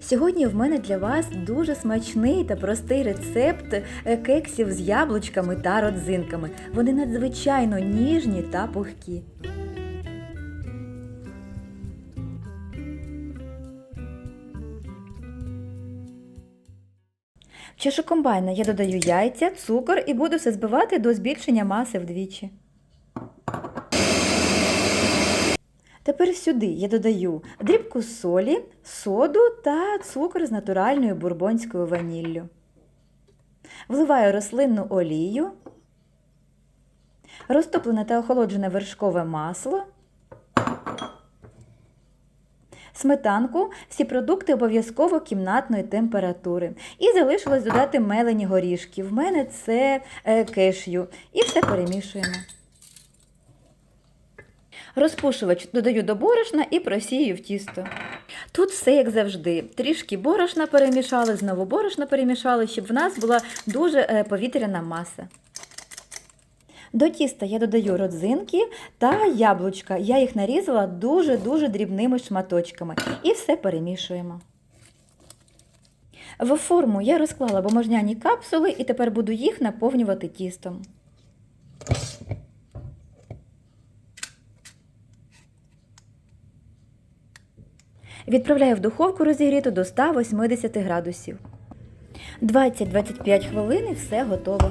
Сьогодні в мене для вас дуже смачний та простий рецепт е, кексів з яблучками та родзинками. Вони надзвичайно ніжні та пухкі. В чашу комбайна я додаю яйця, цукор і буду все збивати до збільшення маси вдвічі. Тепер сюди я додаю дрібку солі, соду та цукор з натуральною бурбонською ваніллю. Вливаю рослинну олію, розтоплене та охолоджене вершкове масло, сметанку, всі продукти обов'язково кімнатної температури. І залишилось додати мелені горішки. В мене це е, кешю. І все перемішуємо. Розпушувач додаю до борошна і просію в тісто. Тут все як завжди. Трішки борошна перемішали, знову борошна перемішали, щоб в нас була дуже е, повітряна маса. До тіста я додаю родзинки та яблучка. Я їх нарізала дуже-дуже дрібними шматочками. І все перемішуємо. В форму я розклала бумажняні капсули і тепер буду їх наповнювати тістом. Відправляю в духовку розігріту до 180 градусів. 20-25 хвилин і все готово.